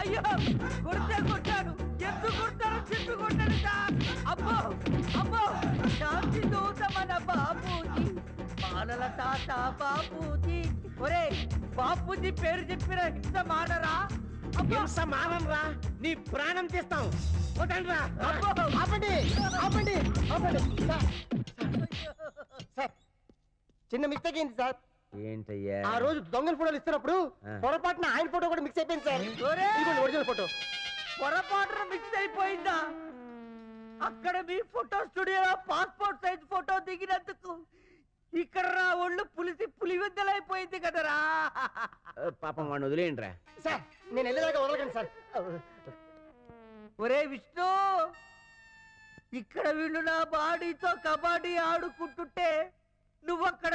అయ్యో కొడితే కొట్టాడు ఎందుకు కొడతారు? చెప్పి కొట్టాడు అబ్బో అబ్బో శాంతి దూత మన బాపూజీ. బాలల తాత బాపూజీ. ఒరే బాపూజీ పేరు చెప్పిన హింస అబ్బో. హింస మానంరా? నీ ప్రాణం తీస్తాం. వదండి రా అబ్బో. ఆపండి ఆపండి ఆపండి. సార్, చిన్న మిస్టేక్ సార్. ఏంటయ్యా? ఆ రోజు దొంగల ఫోటోలు ఇస్తున్నప్పుడు ఆ. పొరపాటున ఆయన ఫోటో కూడా మిక్స్ అయిపోయింది సార్. ఒరే! ఇదిగోండి ఒరిజినల్ ఫోటో. పొరపాటున మిక్స్ అయిపోయిందా? అక్కడ మీ ఫోటో స్టూడియోలో పాస్పోర్ట్ సైజ్ ఫోటో దిగినందుకు ఇక్కడ నా ఒళ్ళు పులిసి పులివెద్దలైపోయింది కదరా. పాపం వాడిని వదిలేయండి రా సార్ నేను వెళ్ళేదాకా వదలకండి సార్. ఒరే విష్ణు ఇక్కడ వీళ్ళు నా బాడీతో కబడ్డీ ఆడుకుంటుంటే నువ్వు అక్కడ